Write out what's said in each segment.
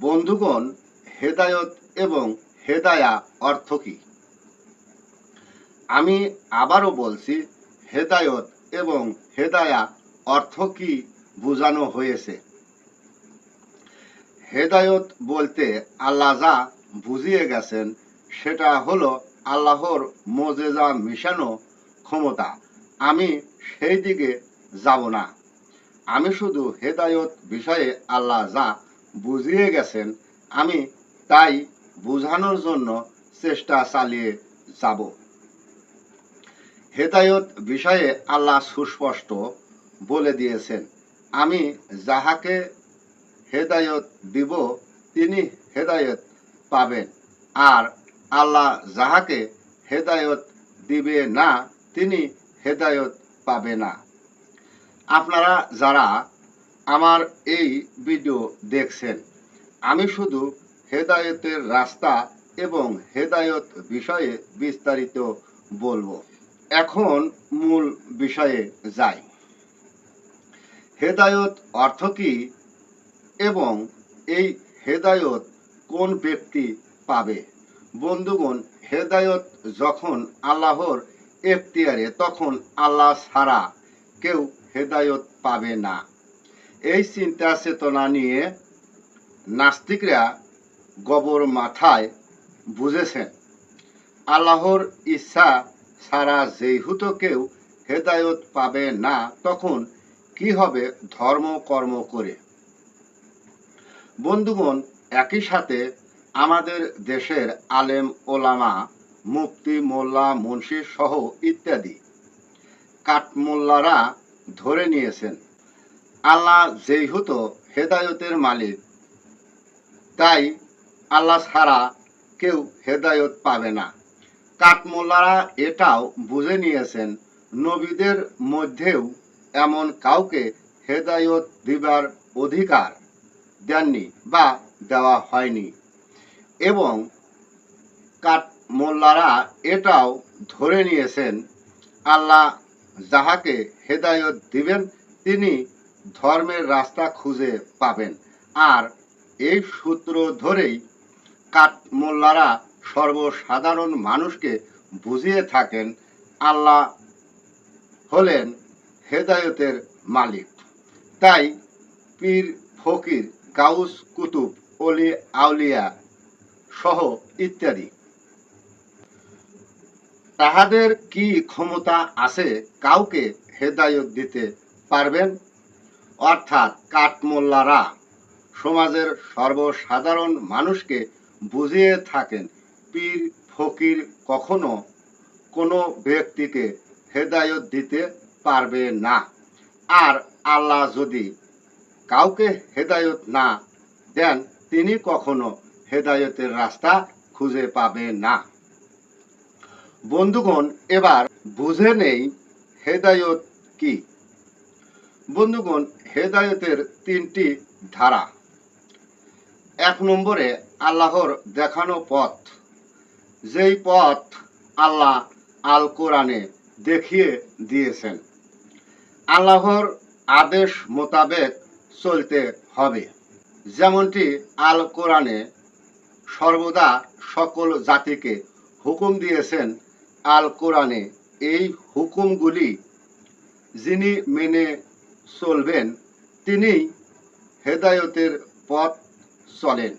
বন্ধুগণ, হেদায়ত এবং হেদায়া অর্থ কি? আমি আবারও বলছি, হেদায়ত এবং হেদায়া অর্থ কি বোঝানো হয়েছে? হেদায়ত বলতে আল্লাহ যা বুঝিয়ে গেছেন, সেটা হলো আল্লাহর মোজেজা মিশানো ক্ষমতা। আমি সেই দিকে যাব না। আমি শুধু হেদায়ত বিষয়ে আল্লাহ যা বুঝিয়ে গেছেন, আমি তাই বোঝানোর জন্য চেষ্টা চালিয়ে যাব। হেদায়ত বিষয়ে আল্লাহ সুস্পষ্ট বলে দিয়েছেন, আমি যাহাকে হেদায়ত দিব, তিনি হেদায়ত পাবেন। আর আল্লাহ যাহাকে হেদায়ত দিবে না, তিনি হেদায়ত পাবে না। আপনারা যারা আমার এই ভিডিও দেখছেন। আমি শুধু হেদায়তের রাস্তা এবং হেদায়ত বিষয়ে বিস্তারিত বলব। এখন মূল বিষয়ে যাই। হেদায়ত অর্থ কি এবং এই হেদায়ত কোন ব্যক্তি পাবে? বন্ধুগণ, হেদায়ত যখন আল্লাহর এখতিয়ারে, তখন আল্লাহ ছাড়া কেউ হেদায়ত পাবে না। এই চিন্তা চেতনা নিয়ে নাস্তিকরা গবর মাথায় বুঝেছেন আল্লাহর ইচ্ছা ছাড়া যেহেতু কেউ হেদায়ত পাবে না, তখন কি হবে ধর্ম কর্ম করে বন্ধুগণ, একই সাথে আমাদের দেশের আলেম, ওলামা, মুফতি, মোল্লা, মুন্সি সহ ইত্যাদি কাঠমোল্লারা ধরে নিয়েছেন। আল্লাহ যেহেতু হেদায়তের মালিক। তাই আল্লাহ ছাড়া কেউ হেদায়ত পাবে না। কাঠমোল্লারা এটাও বুঝে নিয়েছেন, নবীদের মধ্যেও এমন কাউকে হেদায়ত দিবার অধিকার দেননি বা দেওয়া হয়নি। এবং কাঠমোল্লারা এটাও ধরে নিয়েছেন, আল্লাহ যাহাকে হেদায়ত দিবেন তিনি ধর্মের রাস্তা খুঁজে পাবেন। আর এই সূত্র ধরেই কাঠমোল্লারা সর্বসাধারণ মানুষকে বুঝিয়ে থাকেন, আল্লাহ হলেন হেদায়তের মালিক। তাই পীর ফকির, গাউস, কুতুব অলি আউলিয়া সহ ইত্যাদি। তাহাদের কি ক্ষমতা আছে, কাউকে হেদায়ত দিতে পারবেন? অর্থাৎ কাঠমোল্লারা সমাজের সর্বসাধারণ মানুষকে বুঝিয়ে থাকেন, পীর ফকির কখনো কোনো ব্যক্তিকে হেদায়ত দিতে পারবে না। আর আল্লাহ যদি কাউকে হেদায়ত না দেন, তিনি কখনো হেদায়তের রাস্তা খুঁজে পাবে না। বন্ধুগণ, এবার বুঝে নেই হেদায়ত কি। বন্ধুগণ, হেদায়তের তিনটি ধারা। এক নম্বরে আল্লাহর দেখানো পথ। যেই পথ আল্লাহ আল কোরআনে দেখিয়ে দিয়েছেন। আল্লাহর আদেশ মোতাবেক চলতে হবে। যেমনটি আল কোরআনে সর্বদা সকল জাতিকে হুকুম দিয়েছেন আল কোরআনে এই হুকুমগুলি যিনি মেনে চলবেন তিনি হেদায়তের পথ চলেন।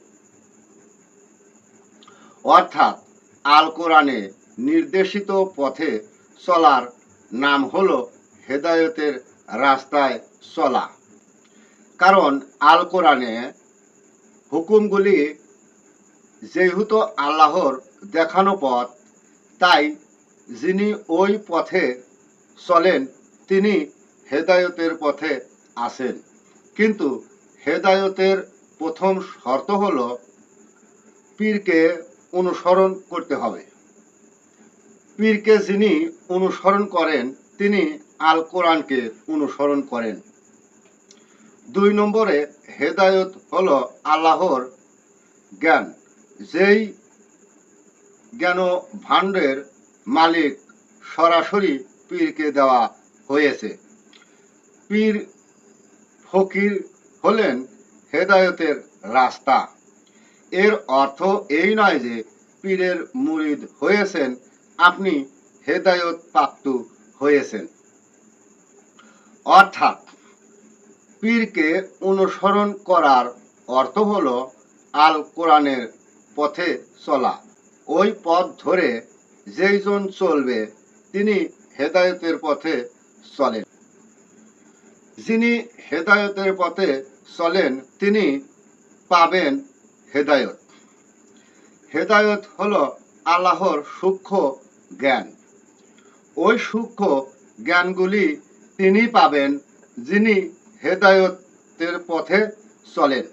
অর্থাৎ আল কোরআনে নির্দেশিত পথে চলার নাম হল হেদায়তের রাস্তায় চলা। কারণ আল কোরআনে হুকুমগুলি যেহেতু আল্লাহর দেখানো পথ, তাই যিনি ওই পথে চলেন, তিনি হেদায়তের পথে আসেন। কিন্তু হেদায়তের প্রথম শর্ত হল পীরকে অনুসরণ করতে হবে। পীরকে যিনি অনুসরণ করেন, তিনি আল কোরআনকে অনুসরণ করেন। দুই নম্বরে হেদায়ত হল আল্লাহর জ্ঞান। যেই জ্ঞান ভাণ্ডের মালিক সরাসরি পীরকে দেওয়া হয়েছে। পীর ফকির হলেন হেদায়তের রাস্তা। এর অর্থ এই নয় যে পীরের মুরিদ হয়েছেন, আপনি হেদায়ত প্রাপ্ত হয়েছেন। অর্থাৎ পীরকে অনুসরণ করার অর্থ হলো আল কোরআনের পথে চলা। ওই পথ ধরে যেইজন চলবে, তিনি হেদায়তের পথে চলেন। যিনি হেদায়তের পথে চলেন, তিনি পাবেন হেদায়ত। হেদায়ত হলো আল্লাহর সূক্ষ্ম জ্ঞান। ওই সূক্ষ্ম জ্ঞানগুলি তিনি পাবেন যিনি হেদায়তের পথে চলেন।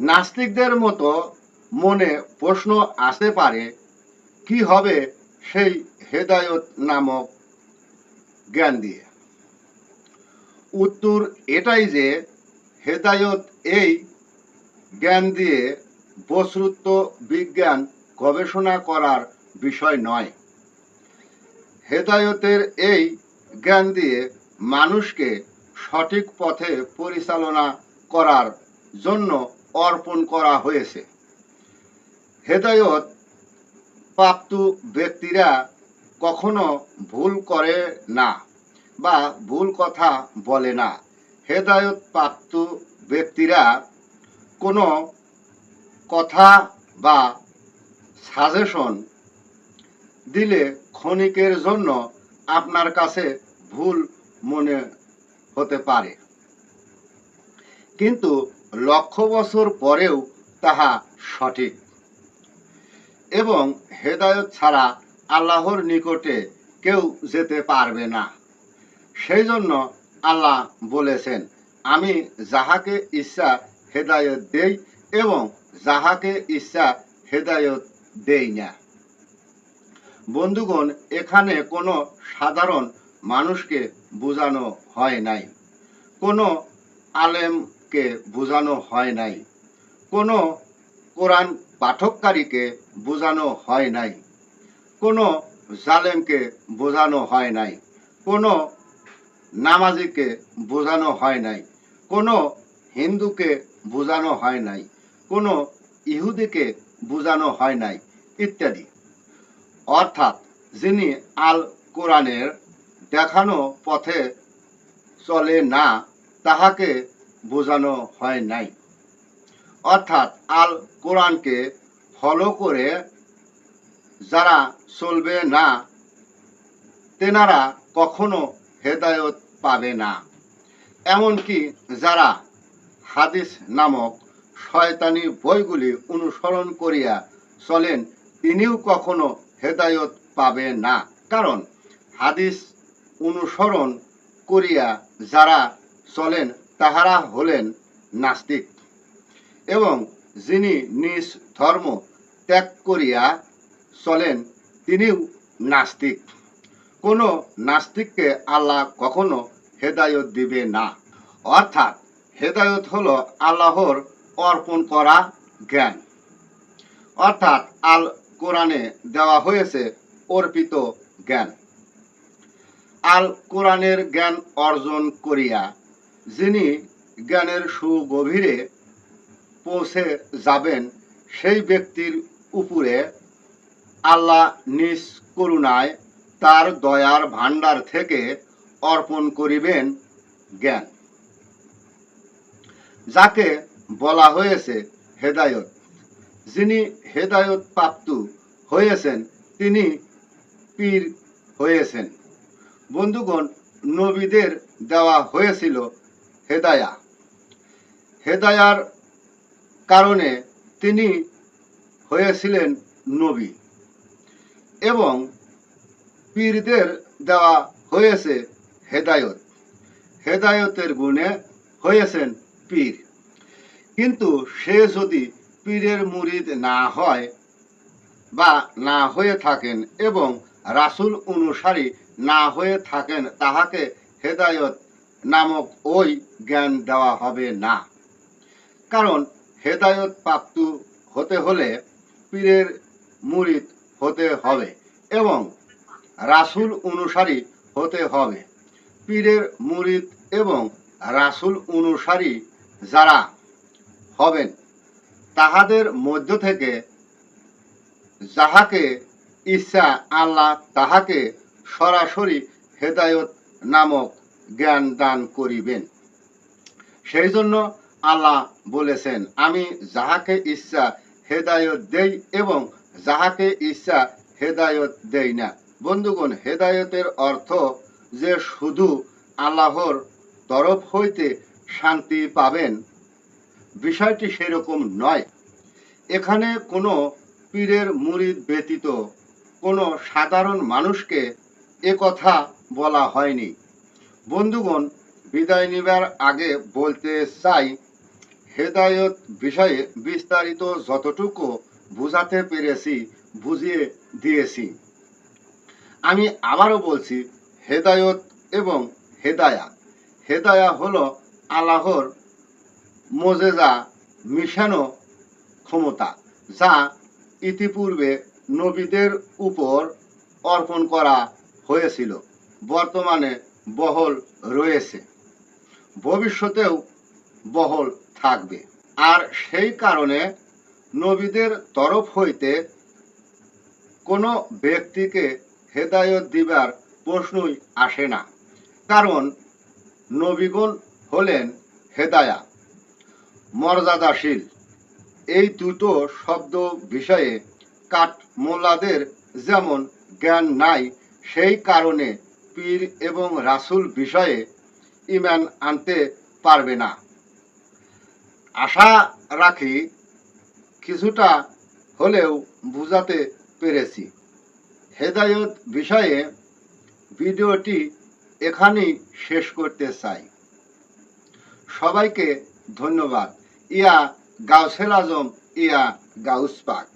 নাস্তিকদের মতো মনে প্রশ্ন আসতে পারে, কি হবে সেই হেদায়ত নামক জ্ঞান দিয়ে। উত্তর এটাই যে হেদায়ত এই জ্ঞান দিয়ে বস্তুত্ব বিজ্ঞান গবেষণা করার বিষয় নয়। হেদায়তের এই জ্ঞান দিয়ে মানুষকে সঠিক পথে পরিচালনা করার জন্য অর্পণ করা হয়েছে। হেদায়ত প্রাপ্ত ব্যক্তিরা কখনো ভুল করে না বা ভুল কথা বলে না। হেদায়ত প্রাপ্ত ব্যক্তিরা কোনো কথা বা সাজেশন দিলে ক্ষণিকের জন্য আপনার কাছে ভুল মনে হতে পারে। কিন্তু লক্ষ বছর পরেও তাহা সঠিক। এবং হেদায়ত ছাড়া আল্লাহর নিকটে কেউ যেতে পারবে না। সেই জন্য আল্লাহ বলেছেন, আমি যাহাকে ইচ্ছা হেদায়ত দেই এবং যাহাকে ইচ্ছা হেদায়ত দেই না। বন্ধুগণ, এখানে কোনো সাধারণ মানুষকে বোঝানো হয় নাই। কোনো আলেমকে বোঝানো হয় নাই। কোনো কোরআন পাঠককারীকে বোঝানো হয় নাই। কোনো জালেমকে বোঝানো হয় নাই, কোনো নামাজিকে বোঝানো হয় নাই, কোনো হিন্দুকে বোঝানো হয় নাই, কোনো ইহুদিকে বোঝানো হয় নাই, ইত্যাদি। অর্থাৎ যিনি আল কোরআনের দেখানো পথে চলে না, তাহাকে বোঝানো হয় নাই। অর্থাৎ আল কোরআনকে ফলো করে যারা চলবে না, তেনারা কখনো হেদায়ত পাবে না। এমনকি যারা হাদিস নামক শয়তানি বইগুলি অনুসরণ করিয়া চলেন, তিনিও কখনো হেদায়ত পাবে না। কারণ হাদিস অনুসরণ করিয়া যারা চলেন, তাহারা হলেন নাস্তিক। এবং যিনি নিজ ধর্ম ত্যাগ করিয়া চলেন তিনিও নাস্তিক। কোনো নাস্তিককে আল্লাহ কখনো হেদায়ত দিবে না। অর্থাৎ হেদায়ত হলো আল্লাহর অর্পণ করা জ্ঞান। অর্থাৎ আল কোরআনে দেওয়া হয়েছে অর্পিত জ্ঞান। আল কোরআনের জ্ঞান অর্জন করিয়া যিনি জ্ঞানের সুগভীরে পৌঁছে যাবেন, সেই ব্যক্তির উপরে আল্লাহ নিজ করুণায় তার দয়ার ভাণ্ডার থেকে অর্পণ করিবেন জ্ঞান। যাকে বলা হয়েছে হেদায়ত, যিনি হেদায়ত প্রাপ্ত হয়েছেন, তিনি পীর হয়েছেন। বন্ধুগণ, নবীদের দেওয়া হয়েছিল হেদায়া। হেদায়ার কারণে তিনি হয়েছিলেন নবী। এবং পীরদের দেওয়া হয়েছে হেদায়ত। হেদায়তের গুণে হয়েছেন পীর। কিন্তু সে যদি পীরের মুরিদ না হয় বা না হয়ে থাকেন এবং রাসূল অনুসারী না হয়ে থাকেন, তাহাকে হেদায়ত নামক ওই জ্ঞান দেওয়া হবে না। কারণ হেদায়ত প্রাপ্ত হতে হলে পীরের মুরিদ হতে হবে এবং রাসূল অনুসারী হতে হবে। পীরের মুরিদ এবং রাসূল অনুসারী যারা হবেন, তাহাদের মধ্য থেকে যাহাকে ইচ্ছা আল্লাহ তাহাকে সরাসরি হেদায়ত নামক জ্ঞান দান করিবেন। সেই জন্য আল্লাহ বলেছেন, আমি যাহাকে ইচ্ছা হেদায়ত দেই এবং যাহাকে ইচ্ছা হেদায়ত দেই না। বন্ধুগণ, হেদায়তের অর্থ যে শুধু আল্লাহর তরফ হইতে শান্তি পাবেন, বিষয়টি সেরকম নয়। এখানে কোনো পীরের মুরিদ ব্যতীত কোনো সাধারণ মানুষকে এ কথা বলা হয়নি। বন্ধুগণ, বিদায় নিবার আগে বলতে চাই, হেদায়ত বিষয়ে বিস্তারিত যতটুকু বুঝাতে পেরেছি, বুঝিয়ে দিয়েছি। আমি আবারও বলছি, হেদায়ত এবং হেদায়া। হেদায়া হলো আল্লাহর মোজেজা, মিশানো ক্ষমতা, যা ইতিপূর্বে নবীদের উপর অর্পণ করা হয়েছিল। বর্তমানে বহল রয়েছে। ভবিষ্যতেও বহল থাকবে। আর সেই কারণে নবীদের তরফ হইতে কোনো ব্যক্তিকে হেদায়ত দিবার প্রশ্নই আসে না। কারণ নবীগণ হলেন হেদায়া, মর্যাদাশীল। এই দুটো শব্দ বিষয়ে কাঠ মোল্লাদের যেমন জ্ঞান নাই, সেই কারণে পীর এবং রাসূল বিষয়ে ইমান আনতে পারবে না। আশা রাখি কিছুটা হলেও বুঝাতে পেরেছি। হেদায়ত বিষয়ে ভিডিওটি এখানেই শেষ করতে চাই। সবাইকে ধন্যবাদ। ইয়া গাউসেল আজম, ইয়া গাউস পাক।